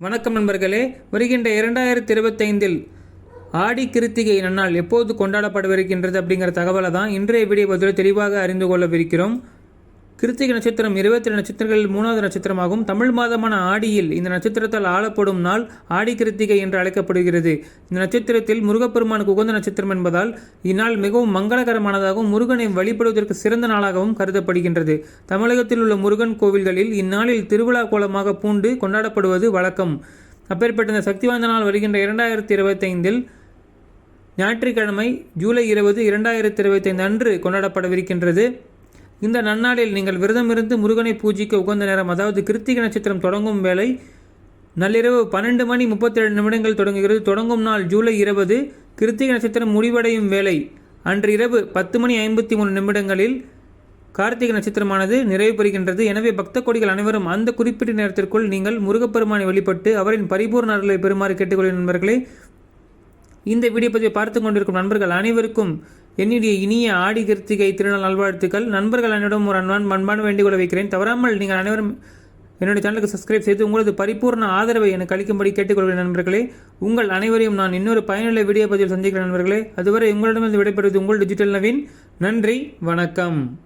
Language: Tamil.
வணக்கம் நண்பர்களே வருகின்ற இரண்டாயிரத்தி இருபத்தைந்தில் ஆடி கிருத்திகை நன்னால் எப்போது கொண்டாடப்படவிருக்கின்றது அப்படிங்கிற தகவலை தான் இன்றைய வீடியோ பதில் தெளிவாக அறிந்து கொள்ளவிருக்கிறோம். கிருத்திகை நட்சத்திரம் இருபத்தி ரெண்டு நட்சத்திரங்களில் மூணாவது நட்சத்திரமாகும். தமிழ் மாதமான ஆடியில் இந்த நட்சத்திரத்தால் ஆளப்படும் நாள் ஆடி கிருத்திகை என்று அழைக்கப்படுகிறது. இந்த நட்சத்திரத்தில் முருகப்பெருமானுக்கு உகந்த நட்சத்திரம் என்பதால் இந்நாள் மிகவும் மங்களகரமானதாகவும் முருகனை வழிபடுவதற்கு சிறந்த நாளாகவும் கருதப்படுகின்றது. தமிழகத்தில் உள்ள முருகன் கோவில்களில் இந்நாளில் திருவிழா கோலமாக பூண்டு கொண்டாடப்படுவது வழக்கம். அப்பேற்பட்ட இந்த சக்தி வாய்ந்த நாள் வருகின்ற இரண்டாயிரத்தி இருபத்தைந்தில் ஞாயிற்றுக்கிழமை ஜூலை இருபது இரண்டாயிரத்தி இருபத்தைந்து அன்று கொண்டாடப்படவிருக்கின்றது. இந்த நன்னாளில் நீங்கள் விரதமிருந்து முருகனை பூஜிக்க உகந்த நேரம் அதாவது கிருத்திகை நட்சத்திரம் தொடங்கும் வேலை நள்ளிரவு பன்னெண்டு மணி முப்பத்தேழு நிமிடங்கள் தொடங்குகிறது. தொடங்கும் நாள் ஜூலை இருபது. கிருத்திகை நட்சத்திரம் முடிவடையும் வேலை அன்று இரவு பத்து மணி ஐம்பத்தி மூணு நிமிடங்களில் கார்த்திகை நட்சத்திரமானது நிறைவு பெறுகின்றது. எனவே பக்த கொடிகள் அனைவரும் அந்த குறிப்பிட்ட நேரத்திற்குள் நீங்கள் முருகப்பெருமானை வழிபட்டு அவரின் பரிபூர்ண அருளை பெறுமாறு கேட்டுக்கொள்கிறேன் நண்பர்களே. இந்த வீடியோ பதிவை பார்த்து கொண்டிருக்கும் நண்பர்கள் அனைவருக்கும் என்னுடைய இனிய ஆடி கிருத்திகை திருநாள் நல்வாழ்த்துக்கள். நண்பர்கள் அனைவரும் ஒரு அன்பான் அன்பான வேண்டுகோளை வைக்கிறேன். தவறாமல் நீங்கள் அனைவரும் என்னுடைய சேனலுக்கு சப்ஸ்கிரைப் செய்து உங்களது பரிபூர்ண ஆதரவை எனக்கு அளிக்கும்படி கேட்டுக்கொள்கிறேன் நண்பர்களே. உங்கள் அனைவரையும் நான் இன்னொரு பயனுள்ள வீடியோ பதிவில் சந்திக்கிறேன் நண்பர்களே. அதுவரை உங்களிடமிருந்து விடைபெறுவது உங்கள் டிஜிட்டல் நவீன். நன்றி வணக்கம்.